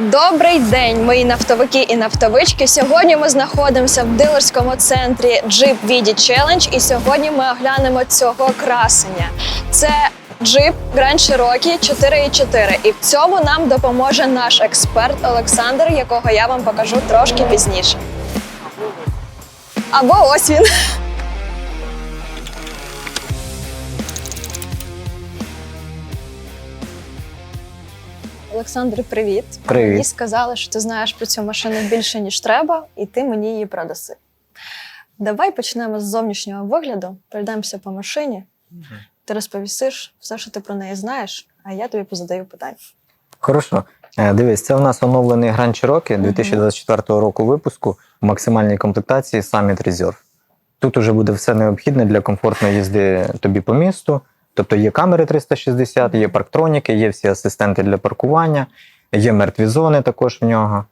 Добрий день, мої нафтовики і нафтовички. Сьогодні ми знаходимося в дилерському центрі Jeep VD Challenge і сьогодні ми оглянемо цього красення. Це Jeep Grand Cherokee 4.4 і в цьому нам допоможе наш експерт Олександр, якого я вам покажу трошки пізніше. Або ось він. Олександр, привіт. Привіт. Мені сказали, що ти знаєш про цю машину більше, ніж треба, і ти мені її продаси. Давай почнемо з зовнішнього вигляду, пройдемося по машині. Ти розповісиш все, що ти про неї знаєш, а я тобі позадаю питання. Хорошо. Е, Дивись, це у нас оновлений Grand Cherokee 2024 року випуску в максимальній комплектації Summit Reserve. Тут уже буде все необхідне для комфортної їзди тобі по місту. Тобто є камери 360, є парктроніки, є всі асистенти для паркування, є мертві зони також в нього.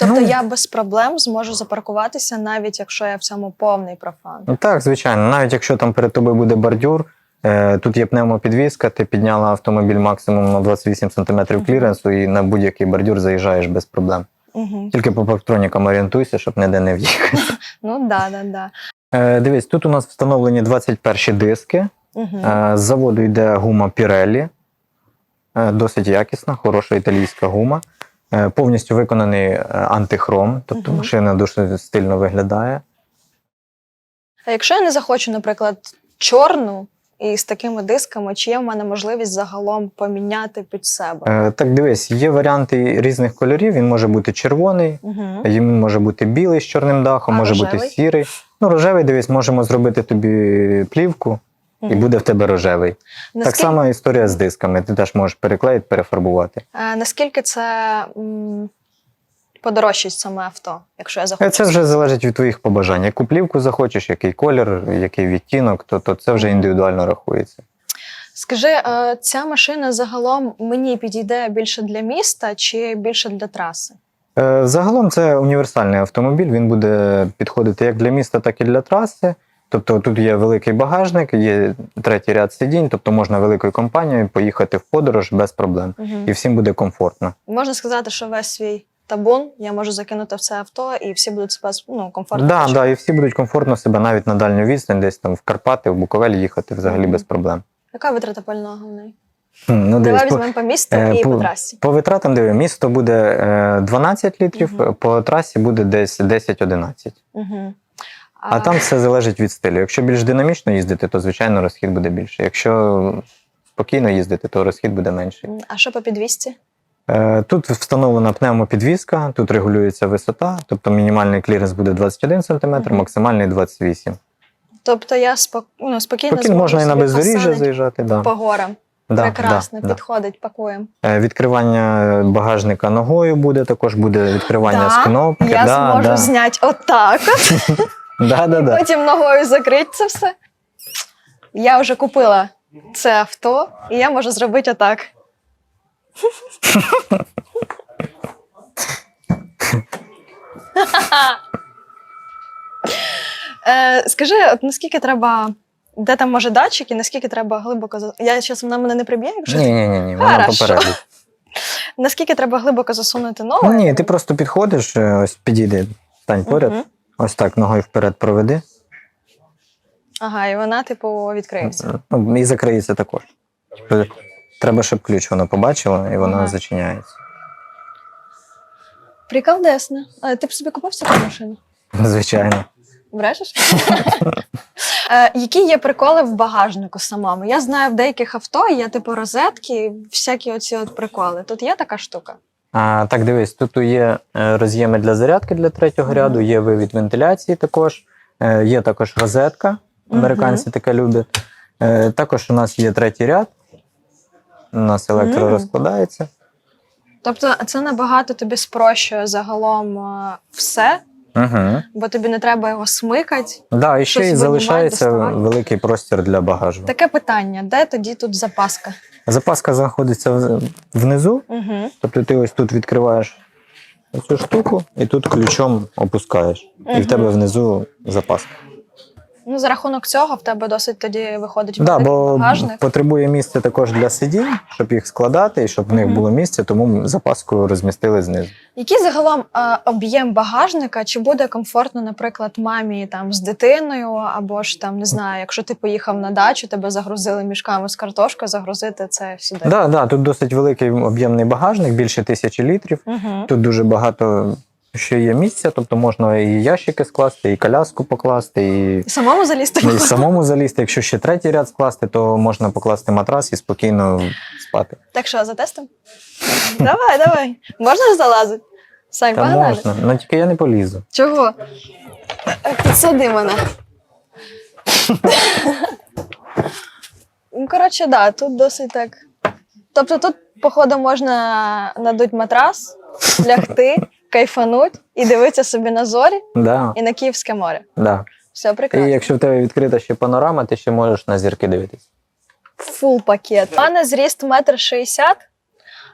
Тобто Ну. я без проблем зможу запаркуватися, навіть якщо я в цьому повний профан. Ну, так, звичайно, навіть якщо там перед тобою буде бордюр, е, тут є пневмопідвізка, ти підняла автомобіль максимум на 28 см кліренсу і на будь-який бордюр заїжджаєш без проблем. Угу. Тільки по парктронікам орієнтуйся, щоб ніде не в'їхати. Ну да, да, да. Е, дивись, тут у нас встановлені 21 диски. Угу. З заводу йде гума Pirelli. Е, досить якісна, хороша італійська гума. Е, повністю виконаний е, антихром, тобто Мгм. машина дуже стильно виглядає. А якщо я не захочу, наприклад, чорну і з такими дисками, чи є в мене можливість загалом поміняти під себе? Так, дивись, є варіанти різних кольорів. Він може бути червоний, Угу. він може бути білий з чорним дахом, А може бути сірий. Ну, рожевий, дивись, можемо зробити тобі плівку, і буде в тебе рожевий. Так само історія з дисками. Ти теж можеш переклеїти, перефарбувати. Е, наскільки це подорожчить саме авто, якщо я захочу? Е, Це вже залежить від твоїх побажань. Яку плівку захочеш, який колір, який відтінок, то, то це вже індивідуально рахується. Скажи, е, ця машина загалом мені підійде більше для міста чи більше для траси? Загалом це універсальний автомобіль. Він буде підходити як для міста, так і для траси. Тобто тут є великий багажник, є третій ряд сидінь, тобто можна великою компанією поїхати в подорож без проблем. Угу. І всім буде комфортно. Можна сказати, що весь свій табун я можу закинути в це авто, і всі будуть себе ну, комфортно. Да, да, і всі будуть комфортно себе навіть на дальню відстань, десь там в Карпати, в Буковель їхати взагалі Мгм. без проблем. Яка витрата пального в неї? Ну, Давай візьмемо по місту е, і по, по- трасі. по витратам диви, місто буде е, 12 літрів, Мгм. по трасі буде десь 10-11. Угу. А там все залежить від стилю. Якщо більш динамічно їздити, то звичайно розхід буде більше. Якщо спокійно їздити, то розхід буде менший. а що по підвісці? Е, Тут встановлена пневмопідвізка, тут регулюється висота, тобто мінімальний кліренс буде 21 см, Мгм. максимальний 28 Тобто я спок... ну, спокійно Спокійно можна і на бездоріжжя заїжджати. Да. по горам. Да, Прекрасно, да, да. підходить, пакуємо. Е, Відкривання багажника ногою буде, також буде відкривання Да, з кнопки. Я да, зможу да. зняти отак, от, Да, да, да. потім ногою закрити це все. Я вже купила це авто, і я можу зробити отак. Е, скажи, от наскільки треба, де там може датчик і наскільки треба глибоко за- Я зараз вона мене не приб'є, якщо Ні, ні, ні, ні, вона Хорошо. наскільки треба глибоко засунути ногу? Ну, ні, ти просто підходиш, е, ось підійди, стань поряд, Мгм. Ось так ногою вперед проведи. Ага, і вона, типу, відкриється. Ну, і закриється також. Тобто Треба, щоб ключ воно побачило, і воно Ага. зачиняється. Приколдесно. А ти б собі купив таку машину? Звичайно. Брешеш? Е, Які є приколи в багажнику самому? Я знаю, в деяких авто є типу розетки, всякі оці от приколи. Тут є така штука. А, так, дивись, тут є е, роз'єми для зарядки для третього ряду, є вивід вентиляції також, е, є також розетка. Американці таке люблять. Е, Також у нас є третій ряд. У нас електро розкладається. Тобто це набагато тобі спрощує загалом все, Угу. бо тобі не треба його смикати. Да, і ще й залишається доставати. великий простір для багажу. Таке питання: де тоді тут запаска? Запаска знаходиться в- внизу, Угу. тобто ти ось тут відкриваєш цю штуку і тут ключом опускаєш. І Мгм. в тебе внизу запаска. Ну, за рахунок цього в тебе досить тоді виходить Да, бо багажник. потребує місця також для сидінь, щоб їх складати і щоб в них було місце, тому запаску розмістили знизу. Який загалом е, об'єм багажника? Чи буде комфортно, наприклад, мамі там з дитиною, або ж там не знаю, якщо ти поїхав на дачу, тебе загрузили мішками з картошкою, загрузити це сюди. Да, да, тут досить великий об'ємний багажник, більше тисячі літрів. Угу. Тут дуже багато ще є місця, тобто можна і ящики скласти, і коляску покласти, і, І самому залізти. і самому залізти. Якщо ще третій ряд скласти, то можна покласти матрас і спокійно спати. Так що, затестимо? давай, давай. Можна ж залазити? Сань, Та можна, ну тільки я не полізу. Чого? Е, Підсади мене. ну, коротше, да, тут досить так. Тобто тут, походу, можна надуть матрас, лягти, кайфануть і дивитися собі на зорі Да, і на Київське море. да. Все І якщо в тебе відкрита ще панорама, ти ще можеш на зірки дивитись. Фул пакет. У мене зріст метр шістдесят.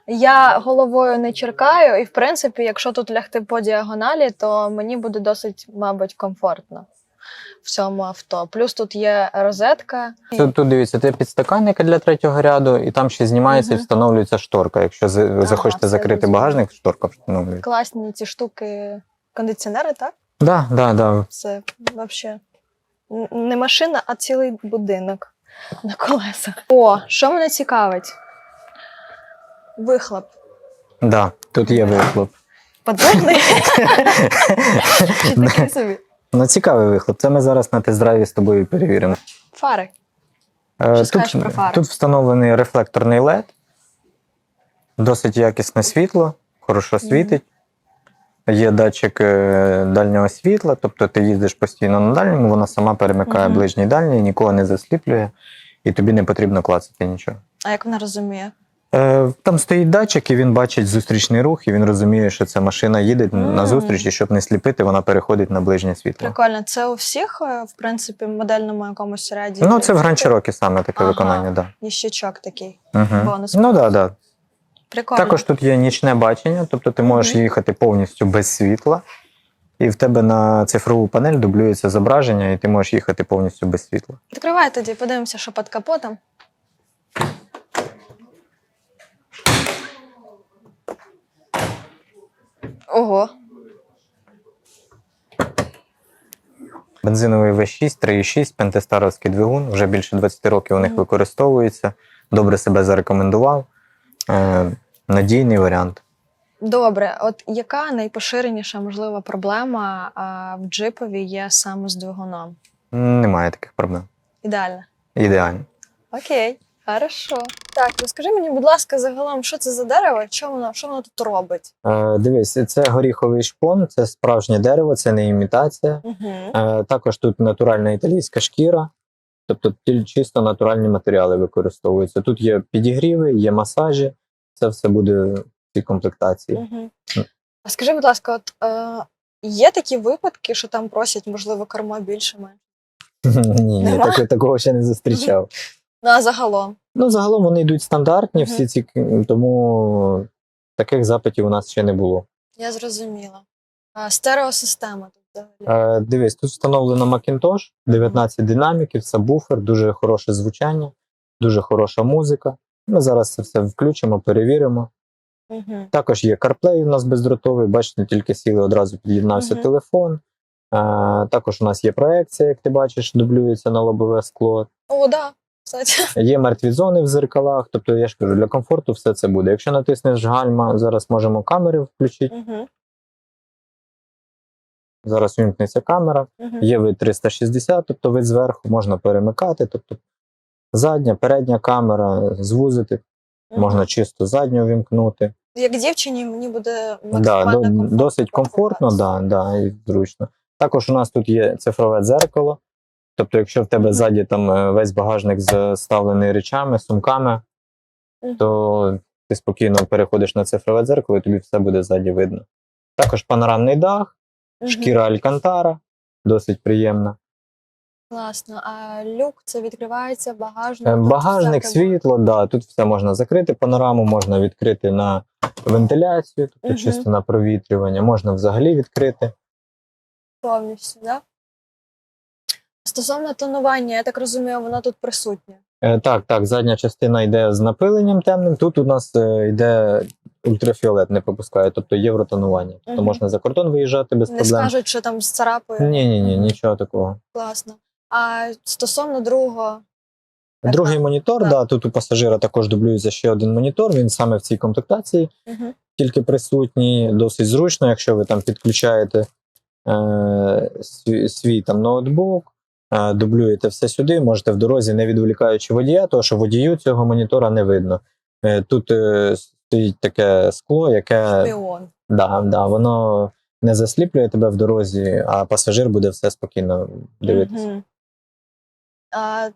Я головою не черкаю, і в принципі, якщо тут лягти по діагоналі, то мені буде досить, мабуть, комфортно в цьому авто. Плюс тут є розетка. Тут, тут дивіться, це підстаканники для третього ряду, і там ще знімається і встановлюється шторка. Якщо ви захочете закрити багажник, шторка встановлюється. Класні ці штуки, кондиціонери, так? Да, да, да. Це взагалі не машина, а цілий будинок на колесах. О, що мене цікавить? Вихлоп. Да, тут є вихлоп. Подвижний? Чи такий собі? Ну, цікавий вихлоп. Це ми зараз на тест-драйві з тобою перевіримо. Фари. Е, Що скажеш про фари? тут встановлений рефлекторний LED, досить якісне світло, хорошо світить. Є датчик е, дальнього світла, тобто ти їздиш постійно на дальньому, вона сама перемикає Мгм. ближній дальній, нікого не засліплює, і тобі не потрібно клацати нічого. А як вона розуміє? Е, Там стоїть датчик, і він бачить зустрічний рух, і він розуміє, що ця машина їде Мгм. на зустріч, і щоб не сліпити, вона переходить на ближнє світло. Прикольно. Це у всіх, е, в принципі, модельному якомусь ряді. Ну, це в Cherokee саме таке Ага. виконання, так. Ніщичок такий. Угу. Бонус. Ну так, да, да. Прикольно. Також тут є нічне бачення, тобто ти можеш Мгм. їхати повністю без світла, і в тебе на цифрову панель дублюється зображення, і ти можеш їхати повністю без світла. Відкривай тоді, подивимося, що під капотом. Ого. Бензиновий V6, 3,6, пентестаровський двигун, вже більше 20 років у них використовується. Добре себе зарекомендував. Е, надійний варіант. Добре, от яка найпоширеніша можлива проблема а, в джипові є саме з двигуном? Немає таких проблем. Ідеально. Ідеально. Окей, хорошо. Так, розкажи мені, будь ласка, загалом, що це за дерево, що воно, що воно тут робить? Е, дивись, це горіховий шпон, це справжнє дерево, це не імітація. Угу. Е, Також тут натуральна італійська шкіра, тобто чисто натуральні матеріали використовуються. Тут є підігріви, є масажі, це все буде в цій комплектації. Угу. А скажи, будь ласка, от е, є такі випадки, що там просять, можливо, кермо більше менше? Ні, ні, такого ще не зустрічав. Ну, а загалом. Ну, загалом вони йдуть стандартні, Мгм. всі ці, тому таких запитів у нас ще не було. Я зрозуміла. А, стереосистема тут взагалі. Е, Дивись, тут встановлено Macintosh, 19 динаміків, сабвуфер, дуже хороше звучання, дуже хороша музика. Ми зараз це все включимо, перевіримо. Угу. Також є CarPlay у нас бездротовий, бачите, тільки сіли, одразу під'єднався Мгм. телефон. Е, також у нас є проекція, як ти бачиш, дублюється на лобове скло. О, да. Є мертві зони в зеркалах. Тобто, я ж кажу, для комфорту все це буде. Якщо натиснеш гальма, зараз можемо камери включити. Угу. Зараз вимкнеться камера. Угу. Є вид 360, тобто вид зверху, можна перемикати. Тобто задня, передня камера, звузити, можна чисто задню вімкнути. Як дівчині мені буде Да, максимально до, комфортно досить комфортно, да, да, і зручно. Також у нас тут є цифрове дзеркало. Тобто, якщо в тебе ззаді там е, весь багажник заставлений речами, сумками, то ти спокійно переходиш на цифрове дзеркало, і тобі все буде ззаді видно. Також панорамний дах, шкіра Алькантара, досить приємна. Класно. А люк це відкривається багажник. Е, Багажник, світло, да, тут все можна закрити. Панораму можна відкрити на вентиляцію, тобто чисто на провітрювання, можна взагалі відкрити. повністю, да? Стосовно тонування, я так розумію, воно тут присутнє. Е, Так, так, задня частина йде з напиленням темним. Тут у нас е, йде ультрафіолет, не пропускає, тобто євротонування. Тобто Мгм. можна за кордон виїжджати без Не проблем. скажуть, що там з царапою. Ні, ні, ні, нічого такого. Класно. А стосовно другого, Другий монітор, Так. да, тут у пасажира також дублюється ще один монітор. Він саме в цій комплектації угу. тільки присутній, досить зручно, якщо ви там підключаєте е, свій, свій там ноутбук, дублюєте все сюди, можете в дорозі, не відволікаючи водія, тому що водію цього монітора не видно. Е, тут е, стоїть таке скло, яке шпіон. да, да, воно не засліплює тебе в дорозі, а пасажир буде все спокійно дивитися. Мгм. А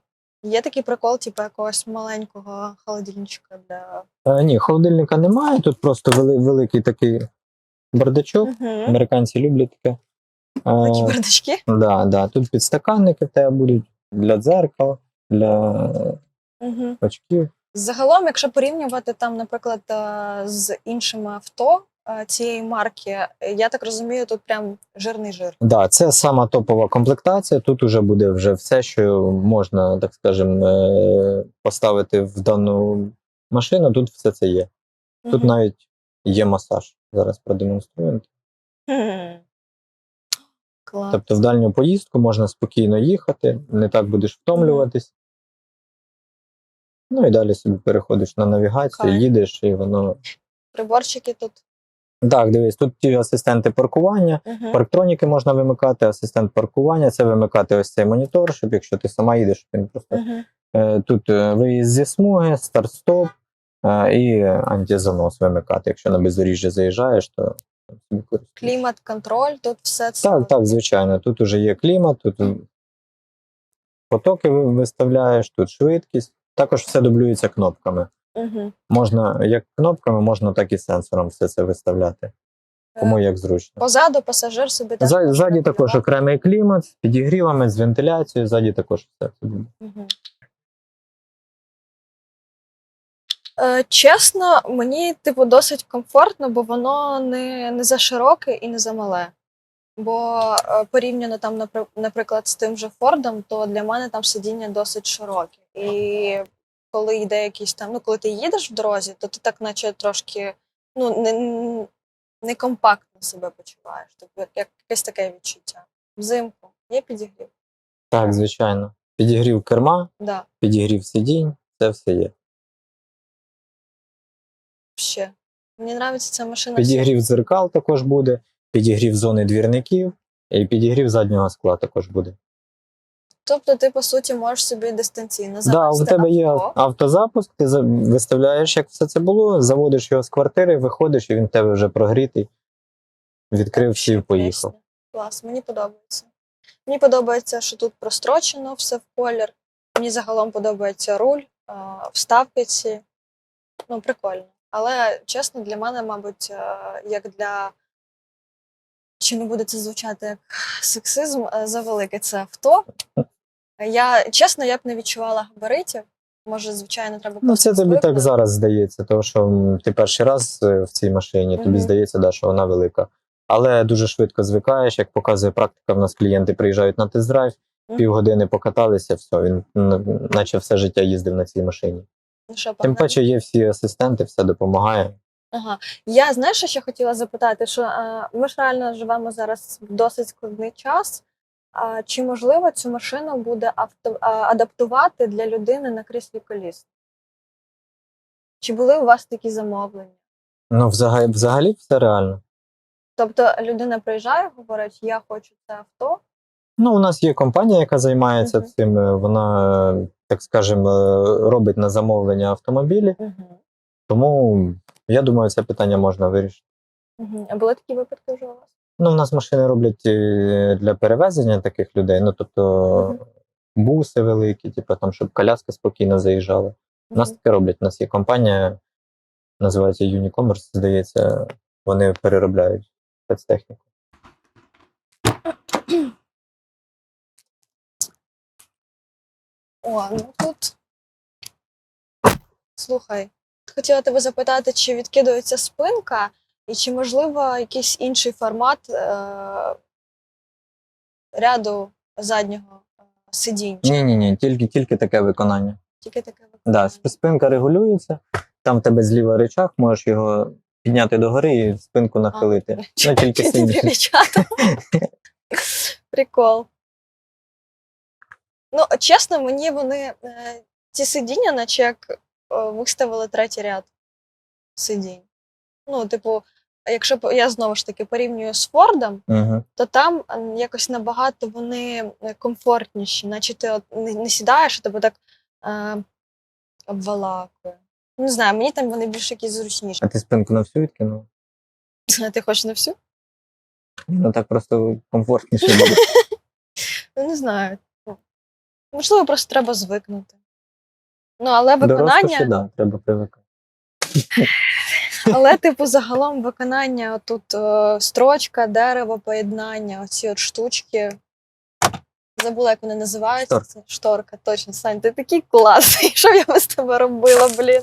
є такий прикол, типу якогось маленького холодильничка для. Е, ні, холодильника немає, тут просто вели, великий такий бардачок. Угу. Американці люблять таке. Такі бардачки. да, да. Тут підстаканники в тебе будуть для дзеркала, для Угу. очків. Загалом, якщо порівнювати там, наприклад, е, з іншими авто е, цієї марки, я так розумію, тут прям жирний жир. Да, це сама топова комплектація. Тут уже буде вже все, що можна, так скажем, е, поставити в дану машину. Тут все це є. Тут Мгм. навіть є масаж. Зараз продемонструємо. Хм. Клас. Тобто в дальню поїздку можна спокійно їхати, не так будеш втомлюватись. Ну і далі собі переходиш на навігацію, Кайф. їдеш, і воно. Приборчики тут. Так, дивись, тут ті асистенти паркування, Угу. парктроніки можна вимикати, асистент паркування це вимикати ось цей монітор, щоб якщо ти сама їдеш, щоб він просто. Угу. Е, Тут е, виїзд зі смуги, старт-стоп е, і антизанос вимикати. Якщо на бездоріжжя заїжджаєш, то собі. Клімат, контроль, тут все це. Так, так, звичайно. Тут уже є клімат, тут потоки виставляєш, тут швидкість. Також все дублюється кнопками. Угу. Можна як кнопками, можна так і сенсором все це виставляти. Кому як зручно. Позаду пасажир собі теж Ззаді, також окремий клімат з підігрівами, з вентиляцією, ззаді також все. це чесно, мені типу досить комфортно, бо воно не, не за широке і не за мале. Бо е, порівняно там, наприклад, з тим же Фордом, то для мене там сидіння досить широке. І коли йде якийсь там, ну коли ти їдеш в дорозі, то ти так, наче трошки ну, не, не компактно себе почуваєш. Тобто як якесь таке відчуття. Взимку є підігрів? Так, звичайно. Підігрів керма, Да, підігрів сидінь, це все є. Ще. Мені подобається ця машина. Підігрів дзеркал також буде, підігрів зони двірників і підігрів заднього скла також буде. Тобто ти, по суті, можеш собі дистанційно Да, завести у тебе є авто. автозапуск, ти за- виставляєш, як все це було, заводиш його з квартири, виходиш, і він в тебе вже прогрітий. Відкрив, сів, поїхав. Клас, мені подобається. Мені подобається, що тут прострочено все в колір. Мені загалом подобається руль, а, вставки ці. Ну, прикольно. Але чесно, для мене, мабуть, е, як для. Чи не буде це звучати як сексизм, е, завелике це авто. Я чесно, я б не відчувала габаритів. Може, звичайно, треба Ну, це тобі так зараз здається, тому що ти перший раз е, в цій машині, тобі Мгм. здається, да, що вона велика. Але дуже швидко звикаєш, як показує практика, в нас клієнти приїжджають на тест-драйв, Мгм. півгодини покаталися, все, він наче все життя їздив на цій машині. Ну, що, Тим погнали? паче є всі асистенти, все допомагає. Ага. Я знаєш, що ще хотіла запитати, що е, ми ж реально живемо зараз в досить складний час. А чи можливо цю машину буде авто, а, адаптувати для людини на кріслі коліс? Чи були у вас такі замовлення? Ну, взагалі, взагалі все реально. Тобто людина приїжджає, говорить, я хочу це авто. Ну, у нас є компанія, яка займається Мгм. цим. е, Вона, е, так скажемо, е, робить на замовлення автомобілі. Угу. Тому я думаю, це питання можна вирішити. Угу. А були такі випадки вже у вас? Ну, у нас машини роблять е, для перевезення таких людей. Ну, тобто Мгм. буси великі, типу, там, щоб коляска спокійно заїжджала. У нас таке роблять. У нас є компанія, називається Unicommerce, здається, вони переробляють спецтехніку. О, ну тут. Слухай, хотіла тебе запитати, чи відкидується спинка, і чи можливо якийсь інший формат е- ряду заднього е, сидінь. Ні, ні, ні, тільки, тільки таке виконання. Тільки таке Да, виконання. спинка регулюється, там в тебе зліва речах, можеш його підняти догори і спинку нахилити. Ну, тільки. Дівчата. Прикол. Ну, чесно, мені вони е, ці сидіння, наче як е, виставили третій ряд сидінь. Ну, типу, якщо я знову ж таки порівнюю з Фордом, Угу. то там е, якось набагато вони е, комфортніші, наче ти от не, не сідаєш, а тебе так е, обвалакує. Не знаю, мені там вони більш якісь зручніші. А ти спинку на всю відкинув? А ти хочеш на всю? Ну так просто комфортніше буде. Ну, не знаю. Можливо, просто треба звикнути. Ну, але виконання, да, треба привикати. але, типу, загалом виконання тут е, строчка, дерево, поєднання, оці от штучки. Забула, як вони називаються. Шторка. Це шторка, точно. Сань, ти такий класний. Що б я без тебе робила, блін?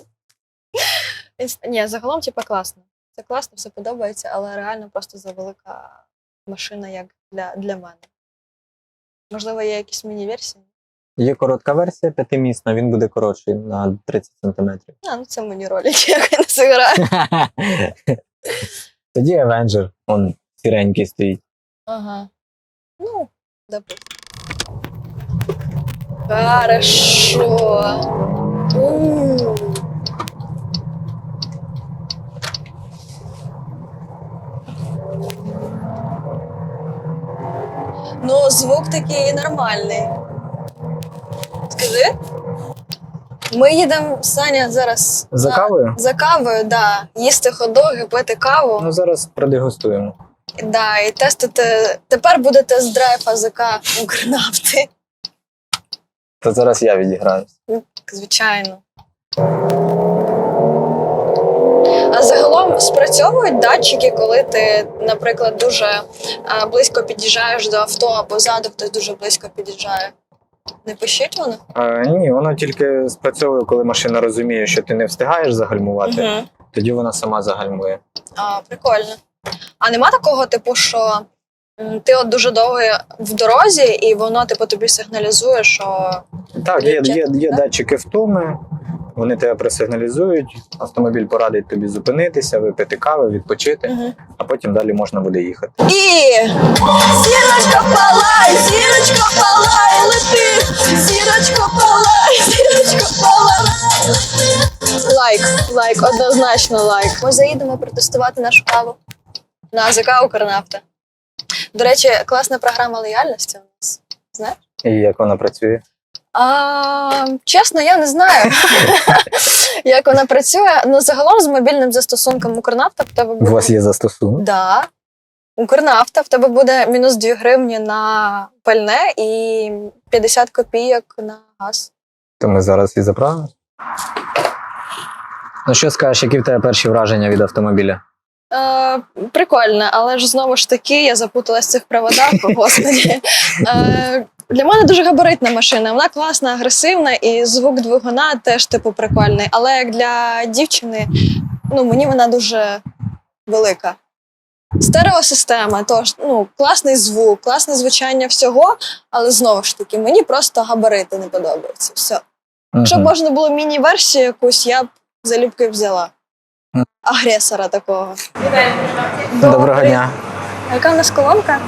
Ні, загалом, типу, класно. Це класно, все подобається, але реально просто завелика машина, як для, для мене. Можливо, є якісь міні-версії. Є коротка версія, п'ятимісна, він буде коротший на 30 см. А, ну це мені ролі, як я не зіграю. Тоді Avenger, он сіренький стоїть. Ага. Ну, добре. Хорошо. У. Ну, звук такий нормальний. Скажи. Ми їдемо, Саня, зараз За на- кавою? За кавою, да. Їсти ходоги, пити каву. Ну зараз продегустуємо. Да, і тестити. Тепер буде тест-драйв АЗК Укрнафти. То зараз я відіграюсь. Звичайно. А загалом спрацьовують датчики, коли ти, наприклад, дуже е, близько під'їжджаєш до авто або ззаду хтось дуже близько під'їжджає. Не пишіть воно? А, ні, воно тільки спрацьовує, коли машина розуміє, що ти не встигаєш загальмувати, Угу. тоді вона сама загальмує. А, прикольно. А нема такого, типу, що м, ти от дуже довго в дорозі, і воно, типу, тобі сигналізує, що Так, є, є, є Відчепно, да? датчики втоми, вони тебе просигналізують, автомобіль порадить тобі зупинитися, випити кави, відпочити, Мгм. а потім далі можна буде їхати. І зірочка палай, зірочка палай, лети, зірочка палай, зірочка палай, лети. Лайк, лайк, однозначно лайк. Ми заїдемо протестувати нашу каву на АЗК Укрнафта. До речі, класна програма лояльності у нас. Знаєш? І як вона працює? А, чесно, я не знаю, як вона працює. Ну, загалом з мобільним застосунком Укрнафта в тебе У вас є застосунок? Да. Укрнафта, в тебе буде мінус 2 гривні на пальне і 50 копійок на газ. То ми зараз і заправимо. Ну що скажеш, які в тебе перші враження від автомобіля? Е, прикольно, але ж знову ж таки я запуталась в цих проводах, о, господи. Е, для мене дуже габаритна машина. Вона класна, агресивна, і звук двигуна теж типу прикольний. Але як для дівчини, ну мені вона дуже велика. Стереосистема, тож ну, класний звук, класне звучання всього, але знову ж таки, мені просто габарити не подобаються. Все. Якщо б можна було міні-версію якусь, я б залюбки взяла. Агресора такого. Доброго дня. А Яка в нас колонка?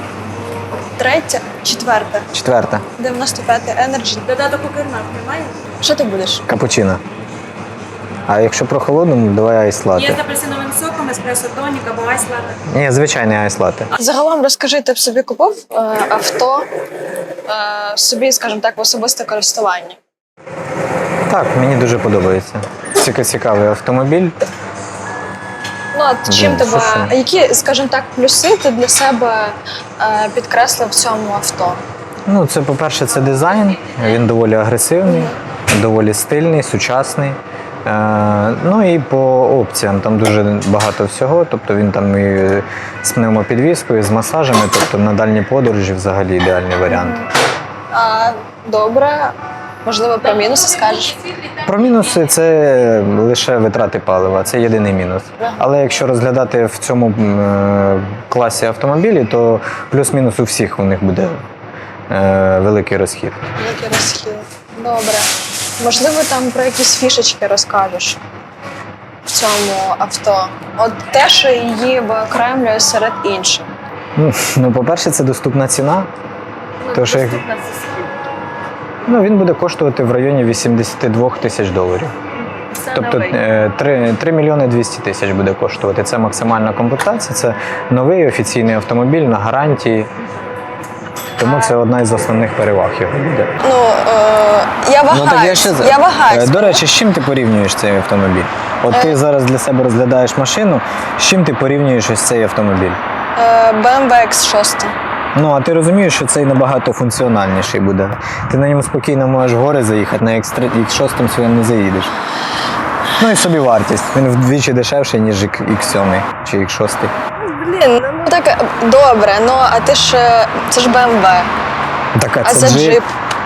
Третя, четверта, Четверта. 95 Energy. Додаток Укрнав немає? Що ти будеш? Капучино. А якщо про холодну, давай айс Є з лати. апельсиновим соком, еспресо тонік або айс латте. Ні, звичайний айс лати. Загалом розкажи, ти б собі купив е, авто е, собі, скажімо так, в особисте користування. Так, мені дуже подобається. Ціка- Цікавий автомобіль. Ну, от чим Ну, тебе, що які, скажімо так, плюси ти для себе е, підкреслив в цьому авто? Ну, це, по-перше, це дизайн. Він доволі агресивний, доволі стильний, сучасний. Е, ну і по опціям там дуже багато всього. Тобто він там і з пневмопідвіскою, з масажами, тобто на дальні подорожі взагалі ідеальний варіант. А, добре, можливо, про мінуси скажеш. Про мінуси це лише витрати палива, це єдиний мінус. Але якщо розглядати в цьому е, класі автомобілі, то плюс-мінус у всіх у них буде е, великий розхід. Великий розхід. Добре. Можливо, там про якісь фішечки розкажеш в цьому авто. От те, що її виокремлює серед інших. Ну, ну, по-перше, це доступна ціна. То, що Доступна це скільки? Ну, він буде коштувати в районі 82 тисяч доларів. Це Тобто новий. е, 3, 3 мільйони 200 тисяч буде коштувати. Це максимальна комплектація, це новий офіційний автомобіль на гарантії. Тому це одна із основних переваг його буде. Ну, е, я вагаюсь. за- я вагаюсь. Е, До речі, з чим ти порівнюєш цей автомобіль? От Е. ти зараз для себе розглядаєш машину, з чим ти порівнюєш ось цей автомобіль? Е, BMW X6. Ну, а ти розумієш, що цей набагато функціональніший буде. Ти на ньому спокійно можеш в гори заїхати, на X3 X6 своєму не заїдеш. Ну і собі вартість. Він вдвічі дешевший, ніж X7 чи X6. Блін, ну так добре, ну а ти ж е, це ж BMW. Така А це джип.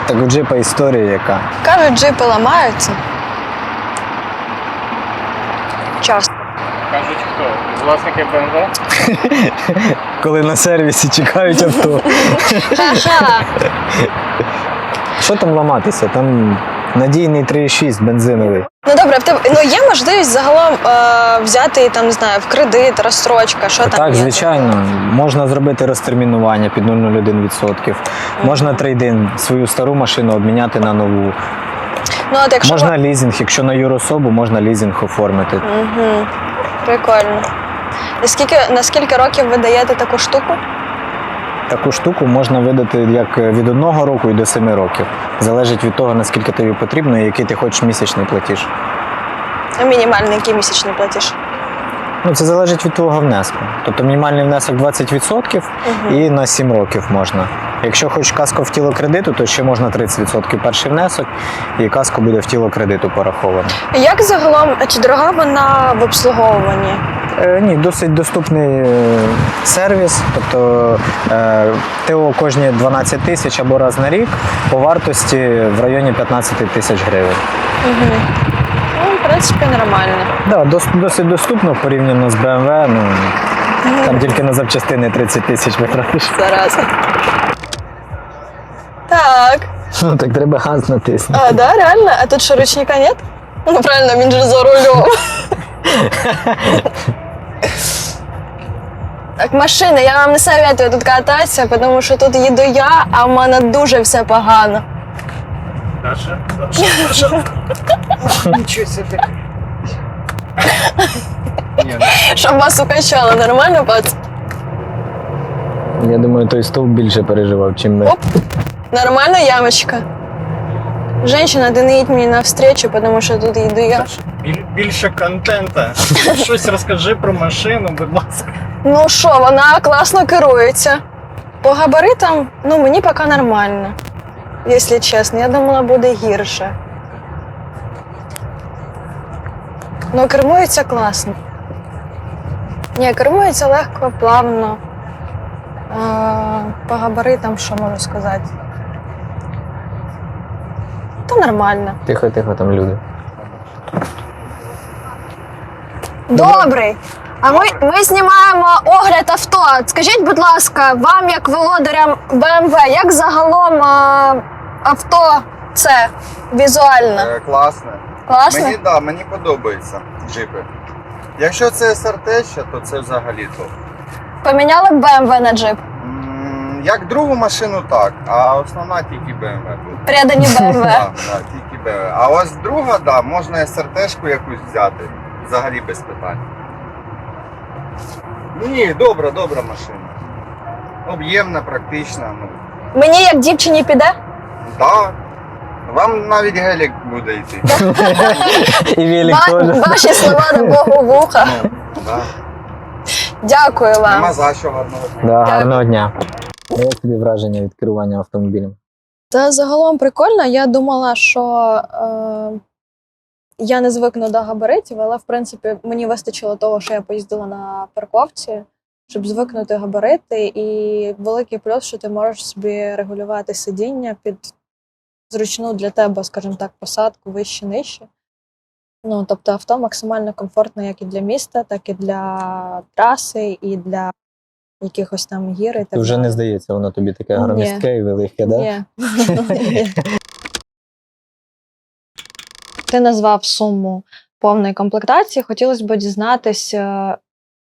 Так у джипа історія яка. Кажуть, джипи ламаються. Часто. Кажуть, хто? Власники БМВ? Коли на сервісі чекають авто. Ха-ха. Що там ламатися? Там надійний 3,6 бензиновий. Ну добре, в тебе ну є можливість загалом е, взяти там, не знаю, в кредит, розстрочка, що там Так, є? звичайно, можна зробити розтермінування під 0,01%. Можна трейдин свою стару машину обміняти на нову. Ну от якщо Можна лізинг, якщо на юрособу, можна лізинг оформити. Угу. Прикольно. І скільки, на скільки років ви даєте таку штуку? Таку штуку можна видати як від одного року і до семи років. Залежить від того, наскільки тобі потрібно і який ти хочеш місячний платіж. А Мінімальний який місячний платіж? Ну, це залежить від твого внеску. Тобто мінімальний внесок 20% Угу. і на 7 років можна. Якщо хочеш каско в тіло кредиту, то ще можна 30% перший внесок, і каско буде в тіло кредиту пораховано. Як загалом, чи дорога вона в обслуговуванні? Е, ні, досить доступний е, сервіс. Тобто е, ТО кожні 12 тисяч або раз на рік по вартості в районі 15 тисяч гривень. Угу. Ну, в принципі, нормально. Да, досить доступно порівняно з BMW. Ну, там тільки на запчастини 30 тисяч витратиш. Зараз. Так. Ну так треба газ натиснути. А, да, реально? А тут що, ручника нет? Ну, правильно, він же за рулем. Так, машина, я вам не советую тут кататися, тому що тут їду я, а в мене дуже все погано. Даша? Даша? Даша? Нічого собі. Щоб вас укачало, нормально, пац? Я думаю, той стовп більше переживав, чим ми. Оп. Нормально ямочка? Женщина, ти не їдь мені навстречу, тому що тут їду я. Біль- більше контента. Щось розкажи про машину, будь ласка. Ну що, вона класно керується. По габаритам, ну мені поки нормально. Якщо чесно, я думала, буде гірше. Ну, кермується класно. Ні, кермується легко, плавно. А, по габаритам, що можу сказати? Та нормально. Тихо, тихо, там люди. Добрий. А ми, ми знімаємо огляд авто. Скажіть, будь ласка, вам, як володарям BMW, як загалом а, авто це візуально? Е, Класне. Класно? Мені да, мені подобаються джипи. Якщо це СРТ, ще, то це взагалі топ. Поміняли б BMW на джип. М, Як другу машину, так, а основна тільки BMW тут. Предані BMW. Да, да, тільки BMW. А ось друга, да, можна СРТшку якусь взяти. Взагалі без питань. Ні, добра, добра машина. Об'ємна, практична. Ну, Мені як дівчині піде? да. Вам навіть гелік буде йти. І Вілік Ва- теж. ваші слова до Богу вуха. Ну, да. Дякую Нема вам. за що гарного дня. Да, гарного дня. Як тобі враження від керування автомобілем? Та загалом прикольно. Я думала, що е, я не звикну до габаритів, але в принципі мені вистачило того, що я поїздила на парковці, щоб звикнути габарити. І великий плюс, що ти можеш собі регулювати сидіння під зручну для тебе, скажімо так, посадку вище нижче. Ну, тобто авто максимально комфортне як і для міста, так і для траси, і для якихось там гір і так Вже не здається, воно тобі таке громістке і велике, да? Ні. Ти назвав суму повної комплектації. Хотілося б дізнатися,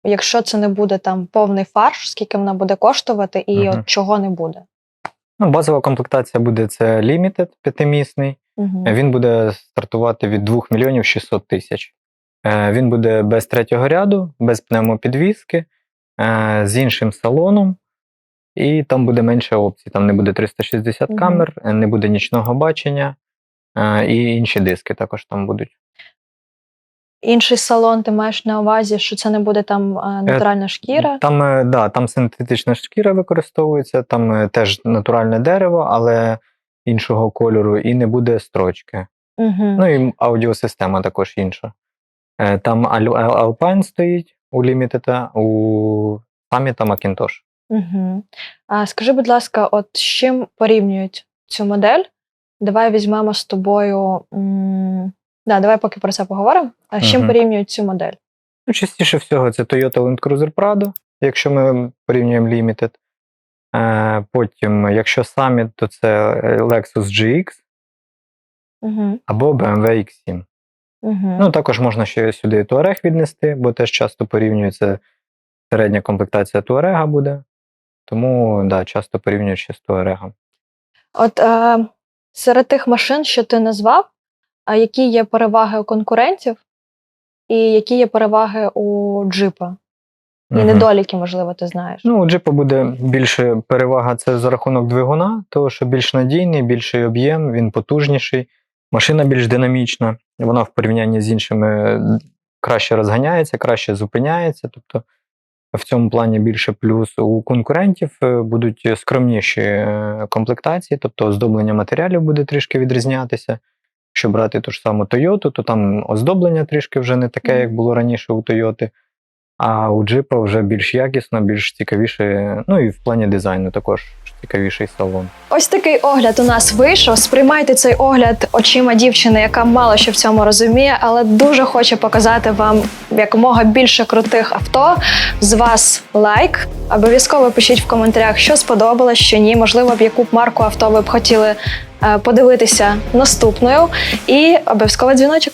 якщо це не буде там повний фарш, скільки вона буде коштувати і Мгм. от чого не буде. Ну, базова комплектація буде це Limited п'ятимісний. Угу. Він буде стартувати від 2 мільйонів 600 тисяч. Е, Він буде без третього ряду, без пневмопідвіски, е, з іншим салоном, і там буде менше опцій. Там не буде 360 Мгм. камер, е, не буде нічного бачення, і інші диски також там будуть. Інший салон, ти маєш на увазі, що це не буде там е, натуральна шкіра. Там, е, да, там синтетична шкіра використовується, там е, теж натуральне дерево, але іншого кольору, і не буде строчки. Угу. Ну і аудіосистема також інша. Е, Там Al- Al- Alpine стоїть у Limited, у Summit Macintosh. Угу. А скажи, будь ласка, от з чим порівнюють цю модель? Давай візьмемо з тобою. М- да, давай поки про це поговоримо. А з чим Мгм. порівнюють цю модель? Ну, частіше всього, це Toyota Land Cruiser Prado, якщо ми порівнюємо Limited. Е, Потім, якщо Summit, то це е, Lexus GX Угу. або BMW X7. Угу. Ну, також можна ще сюди Touareg віднести, бо теж часто порівнюється середня комплектація Touareg буде. Тому да, часто порівнюють ще з Touareg. От е, серед тих машин, що ти назвав, які є переваги у конкурентів, і які є переваги у джипа? І Мгм. недоліки, можливо, ти знаєш. Ну, у джипа буде більше перевага це за рахунок двигуна, того що більш надійний, більший об'єм, він потужніший, машина більш динамічна, вона в порівнянні з іншими краще розганяється, краще зупиняється. Тобто в цьому плані більше плюс. У конкурентів е, будуть скромніші е, комплектації, тобто оздоблення матеріалів буде трішки відрізнятися. Якщо брати ту ж саму Toyota, то там оздоблення трішки вже не таке, як було раніше у Toyota. А у джипа вже більш якісно, більш цікавіше, ну і в плані дизайну також цікавіший салон. Ось такий огляд у нас вийшов. Сприймайте цей огляд очима дівчини, яка мало що в цьому розуміє, але дуже хоче показати вам якомога більше крутих авто. З вас лайк. Обов'язково пишіть в коментарях, що сподобалось, що ні. Можливо, б яку б марку авто ви б хотіли е, подивитися наступною. І обов'язково дзвіночок.